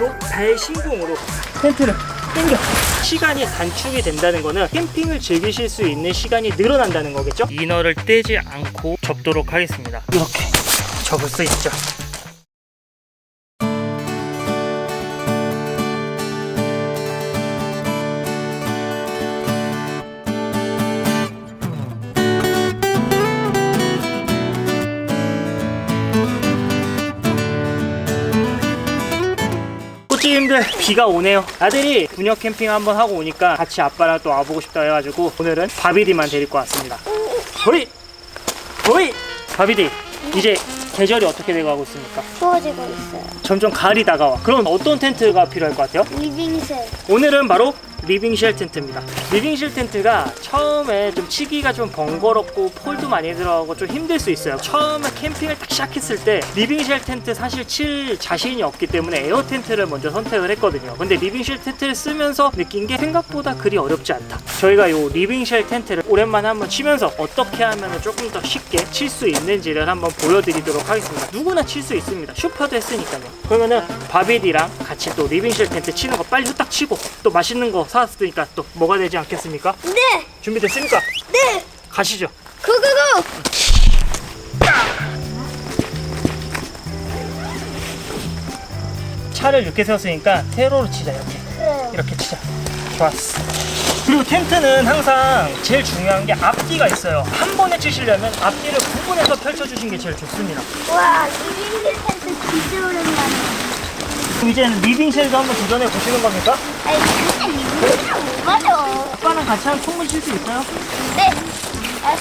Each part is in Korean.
요 발신공으로 텐트를 당겨 시간이 단축이 된다는 거는 캠핑을 즐기실 수 있는 시간이 늘어난다는 거겠죠? 이너를 떼지 않고 접도록 하겠습니다 이렇게 접을 수 있죠 꽃집님들 비가 오네요 아들이 분역 캠핑 한번 하고 오니까 같이 아빠랑 또 와보고 싶다 해가지고 오늘은 바비디만 데리고 왔습니다 호이 호이 바비디 이제 계절이 어떻게 돼가고 있습니까? 추워지고 있어요. 점점 가을이 다가와 그럼 어떤 텐트가 필요할 것 같아요? 리빙셀. 오늘은 바로 리빙쉘 텐트입니다. 리빙쉘 텐트가 처음에 좀 치기가 좀 번거롭고 폴도 많이 들어가고 좀 힘들 수 있어요. 처음에 캠핑을 딱 시작했을 때 리빙쉘 텐트 사실 칠 자신이 없기 때문에 에어 텐트를 먼저 선택을 했거든요. 근데 리빙쉘 텐트를 쓰면서 느낀 게 생각보다 그리 어렵지 않다. 저희가 이 리빙쉘 텐트를 오랜만에 한번 치면서 어떻게 하면 조금 더 쉽게 칠 수 있는지를 한번 보여드리도록 하겠습니다. 누구나 칠 수 있습니다. 슈퍼도 했으니까요. 그러면은 바비디랑 같이 또 리빙쉘 텐트 치는 거 빨리 후딱 치고 또 맛있는 거 사 왔으니까 또 뭐가 되지 않겠습니까? 네, 준비됐습니까? 네. 가시죠. 고고고. 차를 이렇게 세웠으니까 세로로 치자 이렇게 그래요. 이렇게 치자. 좋았어. 그리고 텐트는 항상 제일 중요한 게 앞뒤가 있어요. 한 번에 치시려면 앞뒤를 구분해서 펼쳐주신 게 제일 좋습니다. 와, 리빙셀 텐트 진짜 오랜만에. 그럼 이제는 리빙쉘도 한번 도전해 보시는 겁니까? 아니, 근데 리빙셀이랑 뭐 맞아? 오빠랑 같이 하면 충분히 칠수 있어요? 네. 아,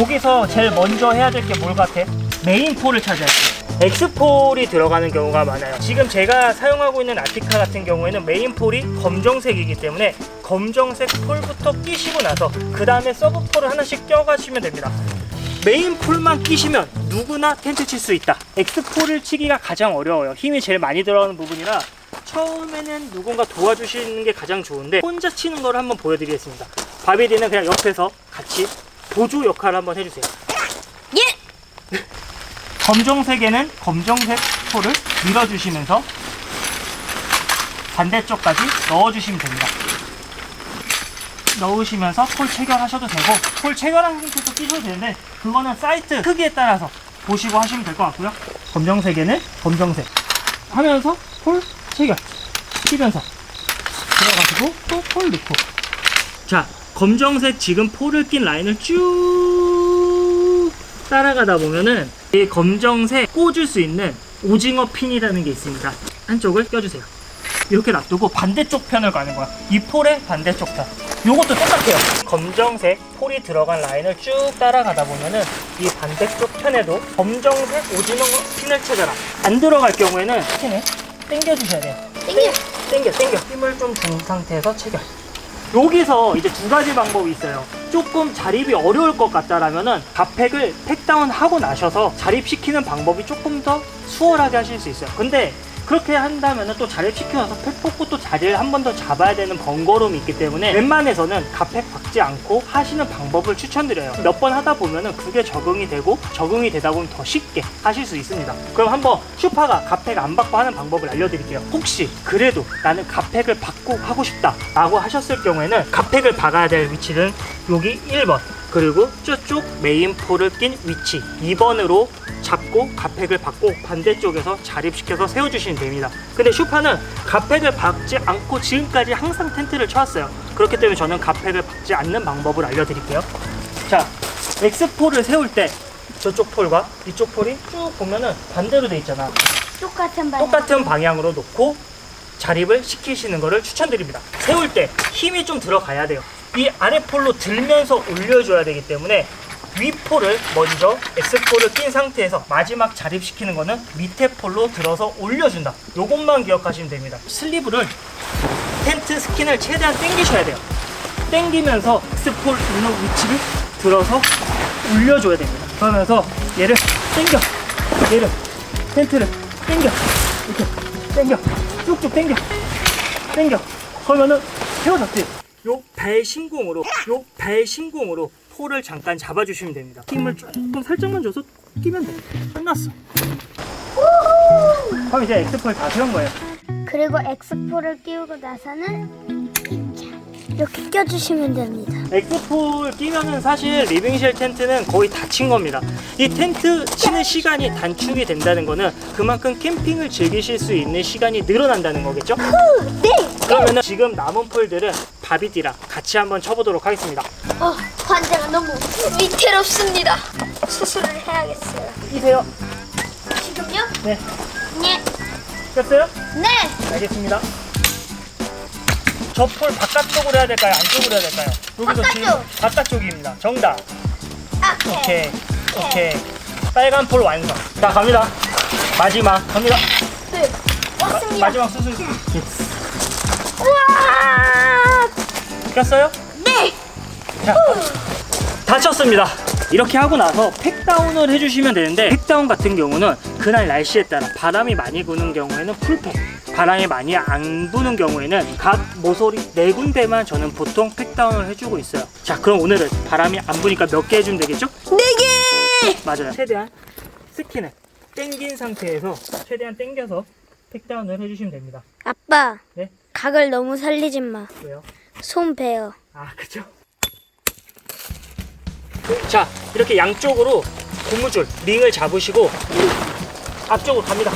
여기서 제일 먼저 해야 될 게 뭘 같아? 메인 폴을 찾아야 돼. 엑스폴이 들어가는 경우가 많아요. 지금 제가 사용하고 있는 아티카 같은 경우에는 메인 폴이 검정색이기 때문에 검정색 폴부터 끼시고 나서 그 다음에 서브 폴을 하나씩 껴가시면 됩니다. 메인 폴만 끼시면 누구나 텐트 칠 수 있다. 엑스폴을 치기가 가장 어려워요. 힘이 제일 많이 들어가는 부분이라 처음에는 누군가 도와주시는 게 가장 좋은데 혼자 치는 걸 한번 보여드리겠습니다. 바비디는 그냥 옆에서 같이 보조 역할을 한번 해주세요. 예. 검정색에는 검정색 폴을 밀어주시면서 반대쪽까지 넣어주시면 됩니다. 넣으시면서 폴 체결하셔도 되고 폴 체결한 상태에서 끼셔도 되는데 그거는 사이트 크기에 따라서 보시고 하시면 될 것 같고요. 검정색에는 검정색 하면서 폴 체결 끼면서 들어가시고 또 폴 넣고 자 검정색 지금 폴을 낀 라인을 쭉 따라가다 보면은 이 검정색 꽂을 수 있는 오징어 핀이라는 게 있습니다. 한쪽을 껴주세요. 이렇게 놔두고 반대쪽 편을 가는 거야. 이 폴의 반대쪽 편. 요것도 똑같아요. 검정색 폴이 들어간 라인을 쭉 따라가다 보면은 이 반대쪽 편에도 검정색 오징어 핀을 찾아라. 안 들어갈 경우에는 핀을 당겨주셔야 돼요. 땡겨. 당겨, 당겨. 힘을 좀 준 상태에서 체결. 여기서 이제 두 가지 방법이 있어요. 조금 자립이 어려울 것 같다라면은 갓팩을 팩다운 하고 나셔서 자립시키는 방법이 조금 더 수월하게 하실 수 있어요. 근데 그렇게 한다면은 또 자립시켜서 팩 뽑고 또 자리를 한 번 더 잡아야 되는 번거로움이 있기 때문에 웬만해서는 갓팩 박지 않고 하시는 방법을 추천드려요. 몇 번 하다 보면은 그게 적응이 되고 적응이 되다 보면 더 쉽게 하실 수 있습니다. 그럼 한번 슈파가 갓팩 안 받고 하는 방법을 알려드릴게요. 혹시 그래도 나는 갓팩을 받고 하고 싶다 라고 하셨을 경우에는 갓팩을 박아야 될 위치는 여기 1번 그리고 저쪽 메인 폴을 낀 위치 2번으로 잡고 갓팩을 받고 반대쪽에서 자립시켜서 세워주시면 됩니다. 근데 슈파는 갓팩을 박지 않고 지금까지 항상 텐트를 쳐왔어요. 그렇기 때문에 저는 갓팩을 박지 않는 방법을 알려드릴게요. 자, X폴을 세울 때 저쪽 폴과 이쪽 폴이 쭉 보면은 반대로 돼 있잖아. 똑같은 방향. 똑같은 방향으로 놓고 자립을 시키시는 것을 추천드립니다. 세울 때 힘이 좀 들어가야 돼요. 이 아래 폴로 들면서 올려줘야 되기 때문에 위 폴을 먼저 X폴을 낀 상태에서 마지막 자립시키는 거는 밑에 폴로 들어서 올려준다. 요것만 기억하시면 됩니다. 슬리브를 텐트 스킨을 최대한 당기셔야 돼요. 당기면서 X폴 있는 위치를 들어서 올려줘야 됩니다. 그러면서 얘를 당겨, 얘를 텐트를 당겨, 이렇게 당겨, 쭉쭉 당겨, 당겨. 그러면은 세워졌지. 요 발신공으로, 요 발신공으로 폴을 잠깐 잡아주시면 됩니다. 힘을 조금 살짝만 줘서 끼면 돼. 끝났어. 그럼 이제 엑스폴 다 세운 거예요. 그리고 엑스포를 끼우고 나서는 이렇게 껴주시면 됩니다. 엑스폴 끼면은 사실 리빙쉘 텐트는 거의 다친 겁니다. 이 텐트 치는 시간이 단축이 된다는 거는 그만큼 캠핑을 즐기실 수 있는 시간이 늘어난다는 거겠죠? 네. 그러면은 지금 남은 폴들은 바비디랑 같이 한번 쳐보도록 하겠습니다. 어, 환자가 너무 위태롭습니다. 수술을 해야겠어요. 끼세요. 지금요? 네. 네. 꼈어요? 네. 알겠습니다. 저폴 바깥쪽으로 해야 될까요? 안쪽으로 해야 될까요? 여기서 지금 바깥쪽. 바깥쪽입니다. 정답. 아, 오케이. 오케이. 빨간 폴 완성. 자, 갑니다. 마지막. 갑니다. 네. 마, 왔습니다. 마지막 수술. 꼈어요? 네. 자, 다쳤습니다. 이렇게 하고 나서 팩다운을 해주시면 되는데 팩다운 같은 경우는 그날 날씨에 따라 바람이 많이 부는 경우에는 풀팩 바람이 많이 안 부는 경우에는 각 모서리 네 군데만 저는 보통 팩다운을 해주고 있어요 자 그럼 오늘은 바람이 안 부니까 몇 개 해주면 되겠죠? 네 개. 맞아요 최대한 스킨을 당긴 상태에서 최대한 당겨서 팩다운을 해주시면 됩니다 아빠. 네? 각을 너무 살리지 마. 왜요? 손 베어. 아, 그죠? 자, 이렇게 양쪽으로 고무줄, 링을 잡으시고 앞쪽으로 갑니다.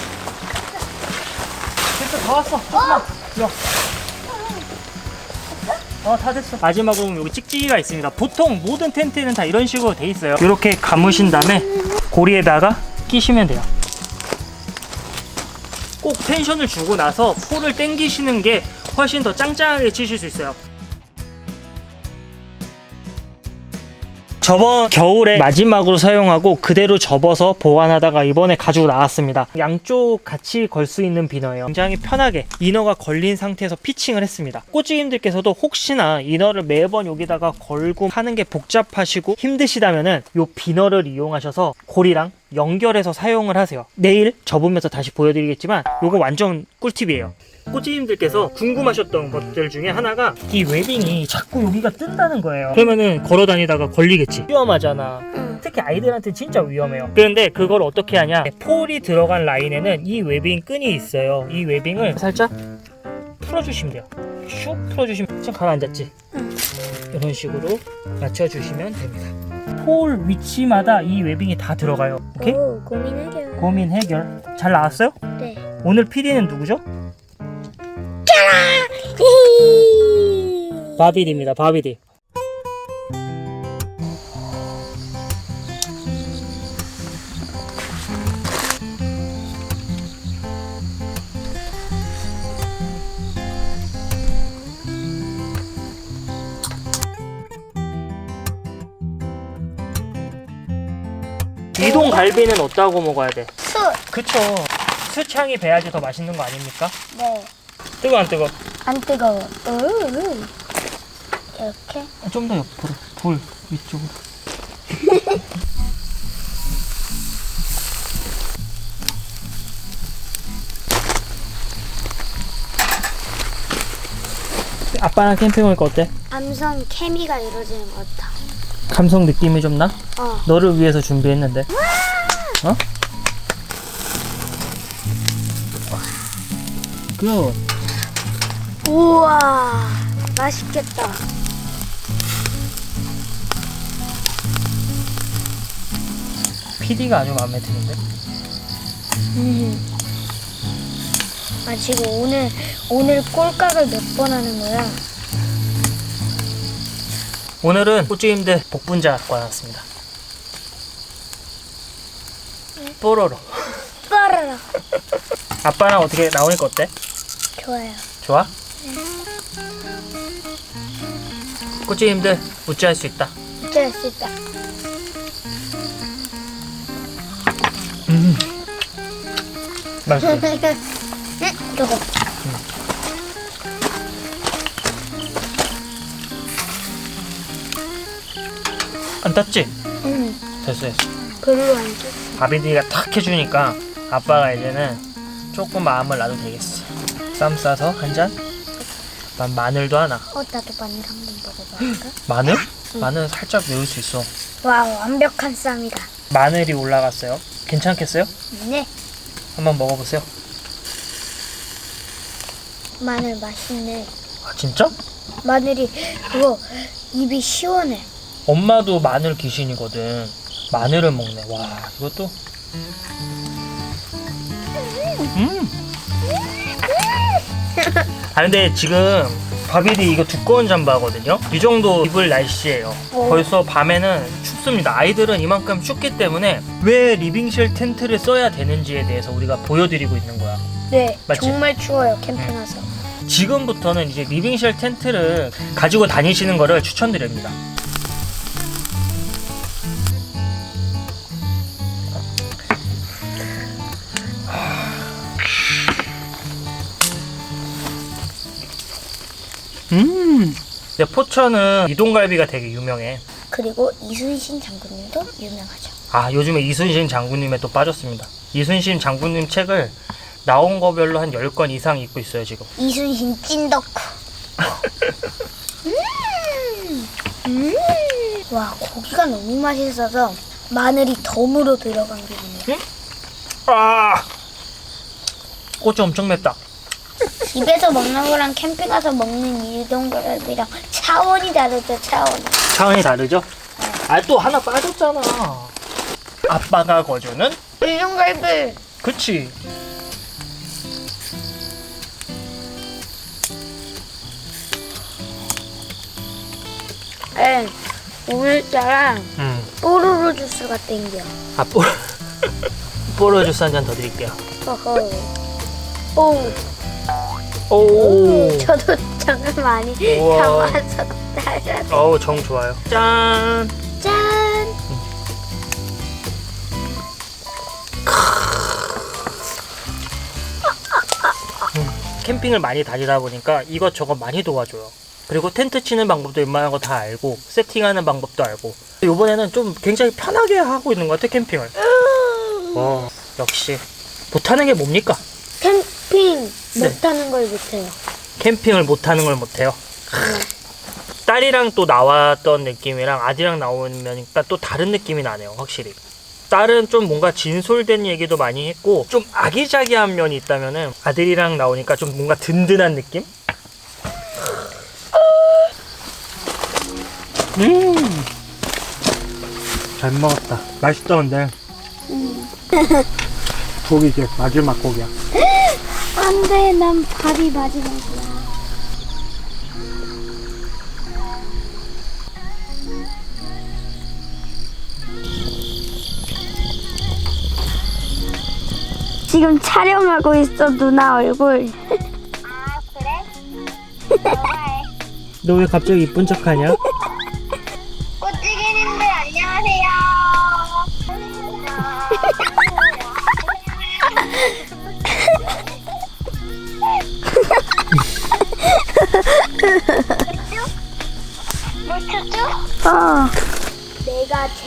됐어, 다 왔어. 잠깐만. 야. 어, 다 됐어. 마지막으로 여기 찍찍이가 있습니다. 보통 모든 텐트는 다 이런 식으로 돼 있어요. 이렇게 감으신 다음에 고리에다가 끼시면 돼요. 꼭 텐션을 주고 나서 폴을 당기시는 게 훨씬 더 짱짱하게 치실 수 있어요. 저번 겨울에 마지막으로 사용하고 그대로 접어서 보관하다가 이번에 가지고 나왔습니다. 양쪽 같이 걸 수 있는 비너예요. 굉장히 편하게 이너가 걸린 상태에서 피칭을 했습니다. 꼬치님들께서도 혹시나 이너를 매번 여기다가 걸고 하는 게 복잡하시고 힘드시다면은 요 비너를 이용하셔서 고리랑 연결해서 사용을 하세요. 내일 접으면서 다시 보여드리겠지만 요거 완전 꿀팁이에요. 꼬치님들께서 궁금하셨던 것들 중에 하나가 이 웨빙이 자꾸 여기가 뜬다는 거예요. 그러면은 걸어 다니다가 걸리겠지. 위험하잖아. 응. 특히 아이들한테 진짜 위험해요. 그런데 그걸 어떻게 하냐? 폴이 들어간 라인에는 이 웨빙 끈이 있어요. 이 웨빙을 살짝 풀어주시면 돼요. 슉 풀어주시면 좀 가라앉았지? 응. 이런 식으로 맞춰주시면 됩니다. 폴 위치마다 이 웨빙이 다 들어가요. 오케이? 오, 고민 해결. 고민 해결. 잘 나왔어요? 네. 오늘 PD는 누구죠? 히히. 바비디입니다. 바비디. 이동 갈비는 어디다고 먹어야 돼? 수. 그쵸. 수창이 배야지 더 맛있는 거 아닙니까? 네. 뜨거 안 뜨거? 안 뜨거워. 으. 이렇게. 좀 더 옆으로 돌 위쪽으로 아빠랑 캠핑 올거 어때? 감성 케미가 이루어지는 것 같아. 감성 느낌이 좀 나? 어. 너를 위해서 준비했는데 어? 굿 우와. 맛있겠다. PD가 아주 마음에 드는데 음. 아 지금 오늘 오늘 꼴깍을 몇 번 하는 거야? 오늘은 꽃주임들 복분자 갖고 왔습니다 뽀로로 빠라라. 아빠랑 어떻게 나오니까 어때? 좋아요. 좋아? 꽃주임들 우찌할 수 있다 어쩔 수 있다. 음. 맛있어 응? 저거. 안 땄지? 응. 됐어 됐어 별로 안 돼. 바비디가 탁 해주니까 아빠가 이제는 조금 마음을 놔도 되겠어 쌈 싸서 한 잔 난 마늘도 하나 어 나도 마늘 한 번 먹어볼까? 마늘? 마늘 살짝 매울 수 있어 와 완벽한 쌈이다. 마늘이 올라갔어요 괜찮겠어요? 네. 한번 먹어보세요 마늘 맛있네. 아 진짜? 마늘이 그거 입이 시원해. 엄마도 마늘 귀신이거든. 마늘을 먹네. 와 이것도. 음. 아 근데 지금 바비디 이거 두꺼운 잠바거든요. 이 정도 입을 날씨예요. 어. 벌써 밤에는 춥습니다. 아이들은 이만큼 춥기 때문에 왜 리빙실 텐트를 써야 되는지에 대해서 우리가 보여드리고 있는 거야. 네, 맞지? 정말 추워요 캠핑 와서. 지금부터는 이제 리빙쉘 텐트를 가지고 다니시는 거를 추천드립니다. 근데 포천은 이동갈비가 되게 유명해. 그리고 이순신 장군님도 유명하죠. 아 요즘에 이순신 장군님에 또 빠졌습니다. 이순신 장군님 책을 나온 거별로 한 10권 이상 읽고 있어요 지금. 이순신 찐덕후. 음, 음. 와 고기가 너무 맛있어서 마늘이 덤으로 들어간 기분이에요. 아 꼬치 엄청 맵다. 집에서 먹는 거랑 캠핑 가서 먹는 이동갈비랑 차원이 다르죠 차원이. 차원이 다르죠? 아 또 하나 빠졌잖아. 아빠가 거주는? 이동갈비. 그치. 네, 오늘따라 음. 뽀로로 주스가 땡겨. 아 뽀. 뽀로 주스 한 잔 더 드릴게요. 어허. 오. 오. 저도 정말 많이 우와. 담아서 따라. 어우 정 좋아요. 짠. 짠. 캠핑을 많이 다니다 보니까 이것저것 많이 도와줘요. 그리고 텐트 치는 방법도 웬만한 거 다 알고 세팅하는 방법도 알고 이번에는 좀 굉장히 편하게 하고 있는 것 같아 캠핑을. 와 역시 못하는 게 뭡니까? 캠 핑 네. 못하는 걸 못해요. 캠핑을 못하는 걸 못해요. 딸이랑 또 나왔던 느낌이랑 아들이랑 나오니까 또 다른 느낌이 나네요, 확실히. 딸은 좀 뭔가 진솔된 얘기도 많이 했고 좀 아기자기한 면이 있다면은 아들이랑 나오니까 좀 뭔가 든든한 느낌? 음, 잘 먹었다. 맛있다 근데. 고기 이제 마지막 고기야. 안돼, 난 밥이 마지막이야. 지금 촬영하고 있어 누나 얼굴. 아 그래? 너왜 갑자기 이쁜 척하냐?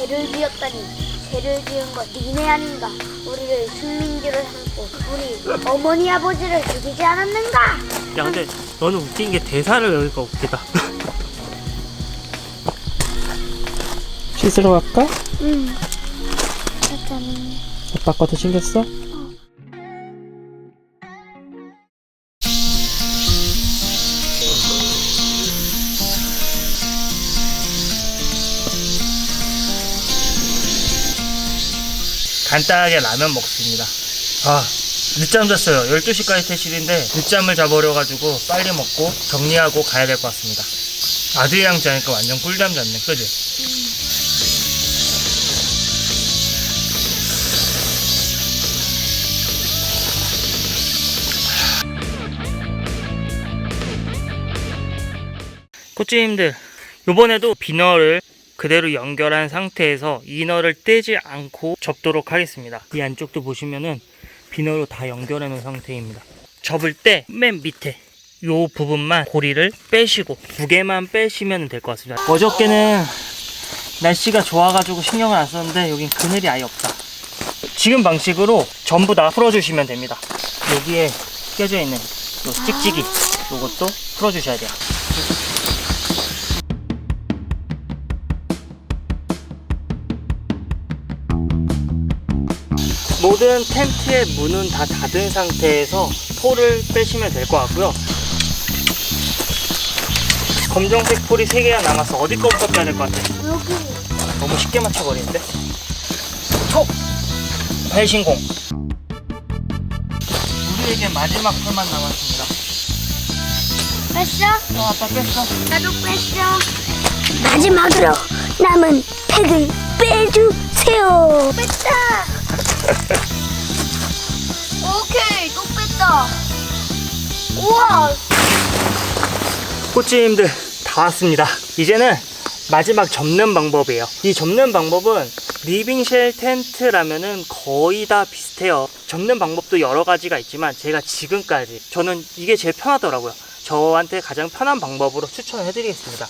죄를 지었다니 죄를 지은 건 니네 아닌가? 우리를 숙민지로 삼고 우리 어머니 아버지를 죽이지 않았는가? 야 근데 너는 웃긴 게 대사를 여기가 웃기다 씻으러 갈까? 응. 짜잔. 아빠 것도 챙겼어? 간단하게 라면 먹습니다. 아, 늦잠 잤어요. 12시까지 퇴실인데 늦잠을 자버려가지고 빨리 먹고 정리하고 가야 될 것 같습니다. 아들이랑 자니까 완전 꿀잠 잤네. 그지? 코치님들 이번에도 비너를 그대로 연결한 상태에서 이너를 떼지 않고 접도록 하겠습니다. 이 안쪽도 보시면은 비너로 다 연결해 놓은 상태입니다. 접을 때 맨 밑에 요 부분만 고리를 빼시고 두 개만 빼시면 될 것 같습니다. 어저께는 날씨가 좋아가지고 신경을 안 썼는데 여긴 그늘이 아예 없다. 지금 방식으로 전부 다 풀어주시면 됩니다. 여기에 껴져 있는 요 찍찍이 요것도 풀어주셔야 돼요 모든 텐트의 문은 다 닫은 상태에서 포를 빼시면 될 것 같고요. 검정색 폴이 3개가 남았어. 어디 거부터 빼야 될 것 같아? 여기 너무 쉽게 맞춰버리는데? 톡! 발신공. 우리에게 마지막 폴만 남았습니다. 뺐어? 어, 아빠 뺐어. 나도 뺐어. 마지막으로 남은 팩을 빼주세요. 뺐다. 오케이, 또 뺐다. 우와, 코치님들 다 왔습니다. 이제는 마지막 접는 방법이에요. 이 접는 방법은 리빙쉘 텐트라면은 거의 다 비슷해요. 접는 방법도 여러 가지가 있지만 제가 지금까지 저는 이게 제일 편하더라고요. 저한테 가장 편한 방법으로 추천을 해드리겠습니다.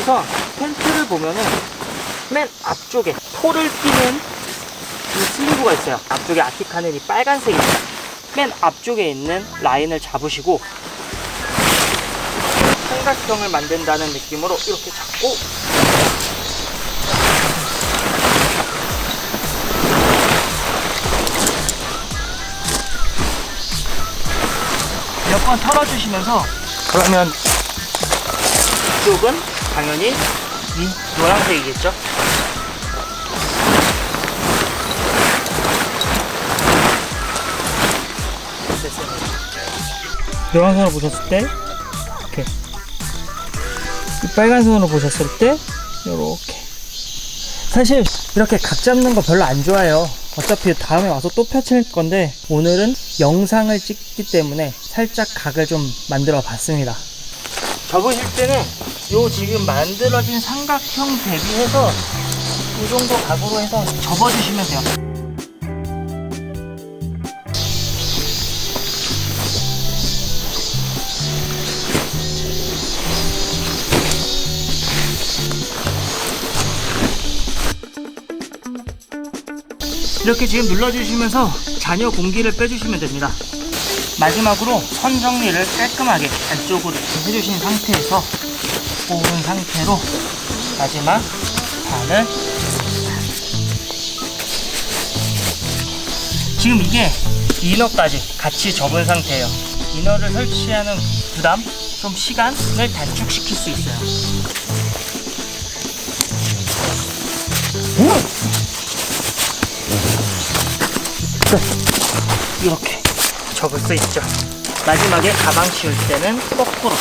우선 텐트를 보면은 맨 앞쪽에 폴을 끼는 이 슬리브가 있어요. 앞쪽에 아티카는 이 빨간색입니다. 맨 앞쪽에 있는 라인을 잡으시고 삼각형을 만든다는 느낌으로 이렇게 잡고 몇 번 털어주시면서 그러면 이쪽은 당연히 이 노란색이겠죠? 노란 선을 보셨을 때 이렇게. 이 빨간 선으로 보셨을 때 이렇게. 사실 이렇게 각 잡는 거 별로 안 좋아해요. 어차피 다음에 와서 또 펼칠 건데 오늘은 영상을 찍기 때문에 살짝 각을 좀 만들어 봤습니다. 접으실 때는 요 지금 만들어진 삼각형 대비해서 이 정도 각으로 해서 접어주시면 돼요 이렇게 지금 눌러주시면서 잔여 공기를 빼주시면 됩니다. 마지막으로 선 정리를 깔끔하게 안쪽으로 해주신 상태에서 뽑은 상태로 마지막 반을 지금 이게 이너까지 같이 접은 상태예요. 이너를 설치하는 부담, 좀 시간을 단축시킬 수 있어요. 끝. 이렇게 접을 수 있죠. 마지막에 가방 씌울 때는 거꾸로.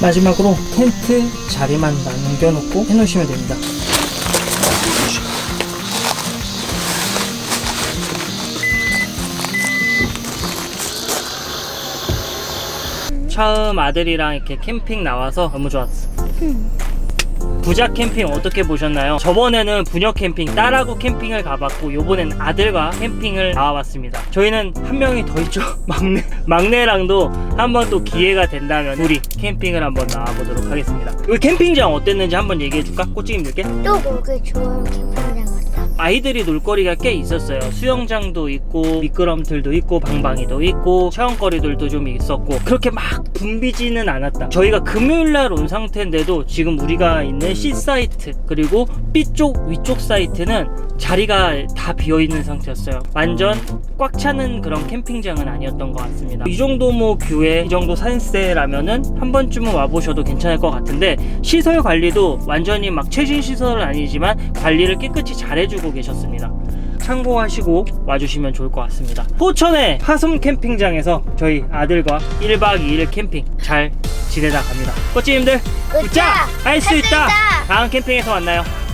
마지막으로 텐트 자리만 남겨놓고 해놓으시면 됩니다. 처음 아들이랑 이렇게 캠핑 나와서 너무 좋았어. 부자 캠핑 어떻게 보셨나요? 저번에는 부녀 캠핑, 딸하고 캠핑을 가봤고, 요번엔 아들과 캠핑을 나와봤습니다. 저희는 한 명이 더 있죠. 막내, 막내랑도 한번 또 기회가 된다면 우리 캠핑을 한번 나와보도록 하겠습니다. 우리 캠핑장 어땠는지 한번 얘기해줄까? 꼬치님들께? 또 캠핑장 같다. 아이들이 놀거리가 꽤 있었어요. 수영장도 있고 미끄럼틀도 있고 방방이도 있고 체험거리들도 좀 있었고 그렇게 막 붐비지는 않았다. 저희가 금요일 날 온 상태인데도 지금 우리가 있는 C 사이트 그리고 B 쪽 위쪽 사이트는 자리가 다 비어 있는 상태였어요. 완전 꽉 차는 그런 캠핑장은 아니었던 것 같습니다. 이 정도 뭐 뷰에 이 정도 산세라면은 한 번쯤은 와보셔도 괜찮을 것 같은데 시설 관리도 완전히 막 최신 시설은 아니지만 관리를 깨끗이 잘해주고 계셨습니다. 참고하시고 와주시면 좋을 것 같습니다. 포천의 하숨 캠핑장에서 저희 아들과 1박 2일 캠핑 잘 지내다 갑니다. 꼬치님들 굿자! 할 수. 있다! 다음 캠핑에서 만나요.